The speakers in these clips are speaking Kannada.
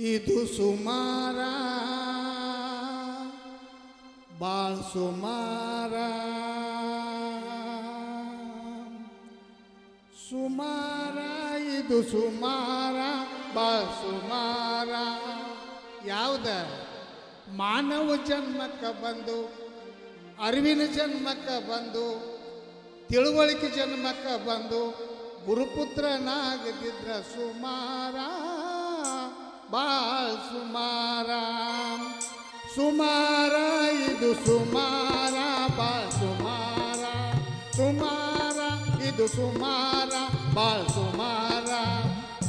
ಇದು ಸುಮಾರ. ಬಾಳ್ ಸುಮಾರ. ಸುಮಾರ, ಇದು ಸುಮಾರ, ಬಾಳ್ ಸುಮಾರ. ಯಾವುದ? ಮಾನವ ಜನ್ಮಕ್ಕೆ ಬಂದು, ಅರಿವಿನ ಜನ್ಮಕ್ಕೆ ಬಂದು, ತಿಳುವಳಿಕೆ ಜನ್ಮಕ್ಕೆ ಬಂದು, ಗುರುಪುತ್ರನಾಗದಿದ್ರ ಸುಮಾರ. ಬಾಳ್ ಸುಮಾರ ಸುಮಾರ ಇದು ಸುಮಾರ ಬಾಳ್ ಸುಮಾರ ಸುಮಾರ ಇದು ಸುಮಾರ ಬಾಳ್ ಸುಮಾರ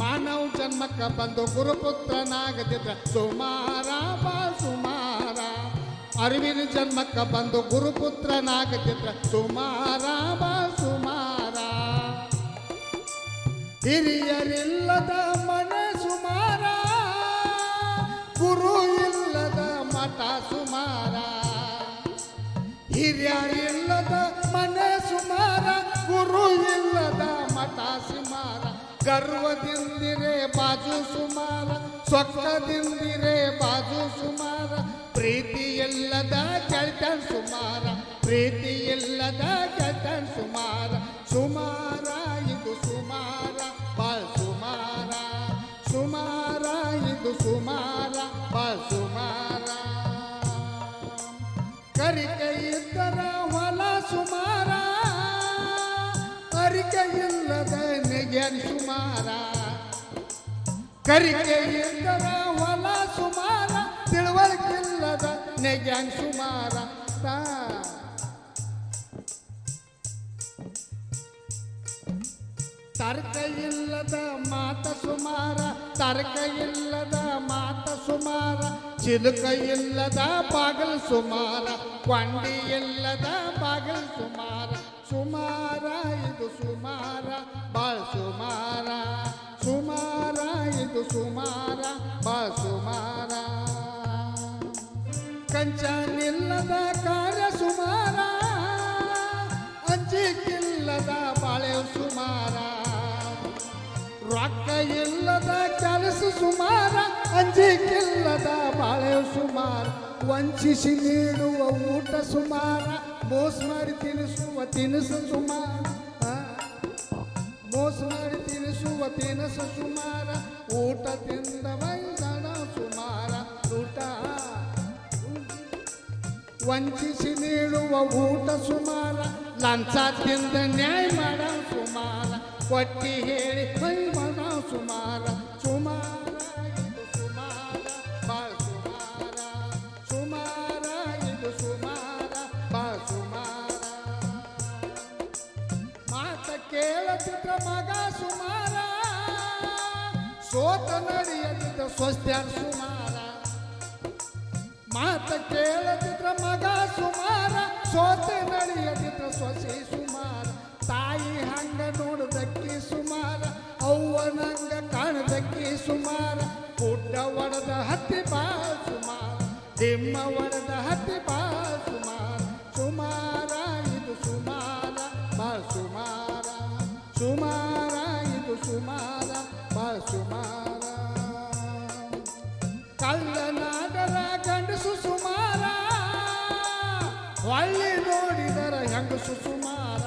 ಮಾನವ ಜನ್ಮಕ್ಕ ಬಂದು ಗುರುಪುತ್ರನಾಗದಿದ್ರ ಸುಮಾರ ಬಾಳ್ ಸುಮಾರ ಅರಿವಿನ ಜನ್ಮಕ್ಕೆ ಬಂದು ಗುರುಪುತ್ರನಾಗದಿದ್ರ ಸುಮಾರ ಬಾಳ್ ಸುಮಾರ ಹಿರಿಯರಿಲ್ಲದ ಮನೆ ಸುಮಾರ. ಗರ್ವದಿಂದಿರೆ ಬಾಜು ಸುಮಾರ. ಸೊಕ್ಕದಿಂದಿರೆ ಬಾಜು ಸುಮಾರ. ಪ್ರೀತಿ ಇಲ್ಲದ ಗೆಳ್ತನ್ ಸುಮಾರ. ಪ್ರೀತಿ ಇಲ್ಲದ ಗೆಳ್ತನ್ ಸುಮಾರ. ಸುಮಾರ ಇದು ಸುಮಾರ. ಬಾಳ ಸುಮಾರ. ಸುಮಾರ ಇದು ಸುಮಾರ. ಬಾಳ್ ಸುಮಾರ. ಕರಿಕೆ ಸುಮಾರ. ಕರಿಕೆ ಇದ್ದರ ಹೊಲ ಸುಮಾರ, ತಿಳುವಳಿಕಿಲ್ಲದ ನೆಗ್ಯಾನ್ ಸುಮಾರ. ತಾ ತರ್ಕ ಇಲ್ಲದ ಮಾತ ಸುಮಾರ ತರ್ಕ ಇಲ್ಲದ ಮಾತ ಸುಮಾರ. ಚಿಲುಕ ಇಲ್ಲದ ಬಾಗಲ್ ಸುಮಾರ ಕೊಂಡಿ ಇಲ್ಲದ ಸುಮಾರ ಸುಮಾರ. ಸುಮಾರ ಕಂಚನಿಲ್ಲದ ಕಾರ್ಯ ಸುಮಾರ. ಅಂಜಿಕಿಲ್ಲದ ಬಾಳೆ ಸುಮಾರ. ರೊಕ್ಕ ಇಲ್ಲದ ಕೆಲಸ ಸುಮಾರ. ಅಂಜಿಕಿಲ್ಲದ ಬಾಳೆ ಸುಮಾರ. ವಂಚಿಸಿ ನೀಡುವ ಊಟ ಸುಮಾರ. ಮೋಸ ಮಾಡಿ ತಿನಿಸುವ ತಿನಿಸು ಸುಮಾರ? ಮೋಸ ಮಾಡಿ ತಿನಿಸುವ ತಿನಿಸು ಸುಮಾರ. ಊಟ ತಿಂದ ವಂಚಿಸಿ ನೀಡುವ ಊಟ ಸುಮಾರ ಲಂಚ ತಿಂದ ನ್ಯಾಯ ಮಾಡ ಸುಮಾರ. ಕೊಟ್ಟಿ ಹೇಳಿ ಮಾಡ ಸುಮಾರ. ಸುಮಾರ ಇದು ಸುಮಾರ, ಬಾಳ ಸುಮಾರ. ಸುಮಾರ ಇದು ಸುಮಾರ, ಬಾಳ ಸುಮಾರ. ಮಾತ ಕೇಳತಿದ್ರ ಮಗ ಸುಮಾರ. ಸೋತ ನಡೆಯದಿದ್ದ ಸ್ವಸ್ಥ ಸುಮಾರ. ಮಾತ ಕೇಳದಿದ್ರ ಮಗ ಸುಮಾರ, ಸೋತೆ ನಡೆಯದಿದ್ರ ಸೊಸೆ ಸುಮಾರ. ತಾಯಿ ಹಂಗ ನೋಡದಕ್ಕಿ ಸುಮಾರ, ಅವ್ವನಂಗ ಕಾಣದಕ್ಕಿ ಸುಮಾರ. ಪುಟ್ಟ ಒಡೆದ ಹತ್ತಿ ಬಾ ಸುಮಾರ ನಿಮ್ಮ ಹತ್ತಿ ಬಾ ಸುಮಾರ. ಸುಮಾರ ಇದು ಸುಮಾರ, ಬಾ ಸುಮಾರ. ಸುಮಾರ ಇದು ಸುಮಾರ, ಬಾ ಸುಮಾರ. ಹೊಳ್ಳಿ ನೋಡಿದರ ಹೆಂಗ ಸುಸುಮಾರ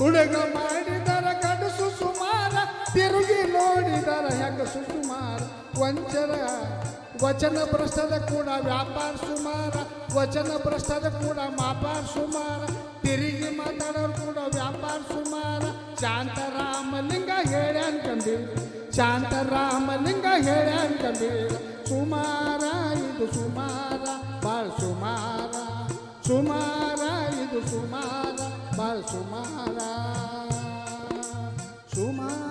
ಹುಡುಗ ಮಾಡಿದರ ಕಡಸು ಸುಮಾರ. ತಿರುಗಿ ನೋಡಿದರ ಹೆಂಗ ಸುಮಾರ. ವಂಚರ ವಚನ ಭ್ರಷ್ಟದ ಕೂಡ ವ್ಯಾಪಾರ ಸುಮಾರ. ವಚನ ಭ್ರಷ್ಟದ ಕೂಡ ಮಾಪಾರ ಸುಮಾರ. ತಿರುಗಿ ಮಾತಾಡೋರು ಕೂಡ ವ್ಯಾಪಾರ ಸುಮಾರ. ಶಾಂತರಾಮಲಿಂಗ ಹೇಳ್ಯಾನ್ ಕಂಬೀರ ಶಾಂತರಾಮಲಿಂಗ ಶಾಂತ ಕಂಬೀರ ಸುಮಾರ ಇದು ಸುಮಾರ ಇದು ಸುಮಾರ. ಸುಮಾರ